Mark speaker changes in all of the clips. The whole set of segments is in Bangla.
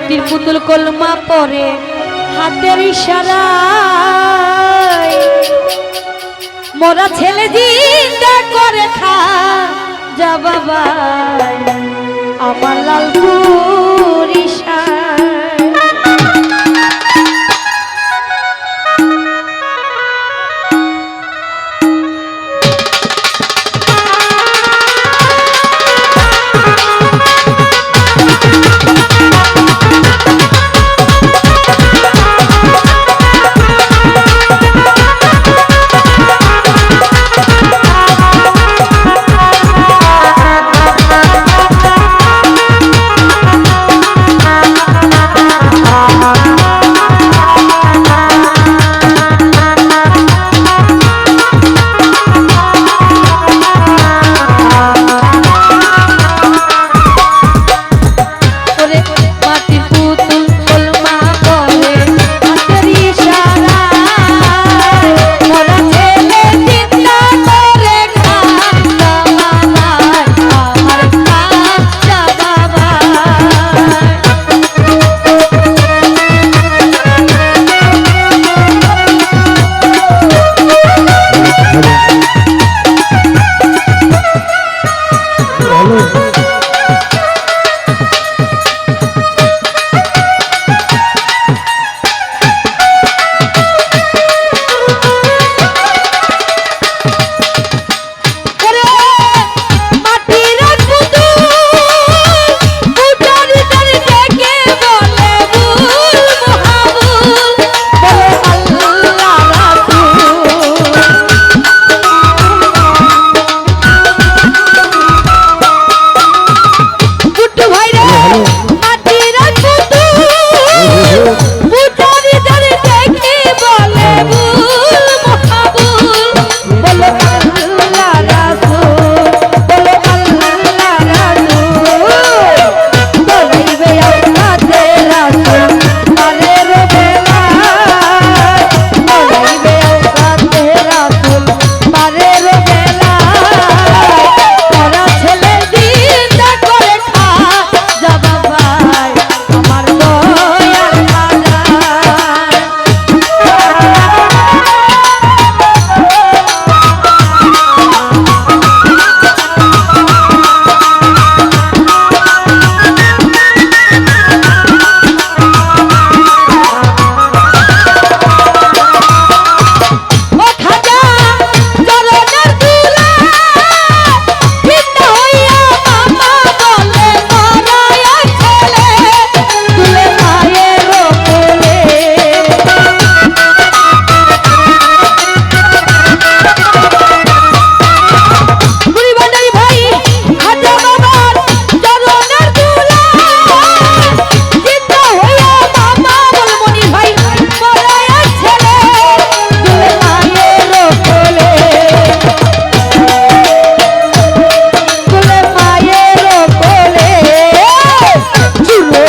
Speaker 1: মাটির পুতুল কলমা পরে হাতের ইশারায়। মোরা ছেলে জিন্দা করে খা যা বাবা। আমার লাল ইশারা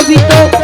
Speaker 1: We don't.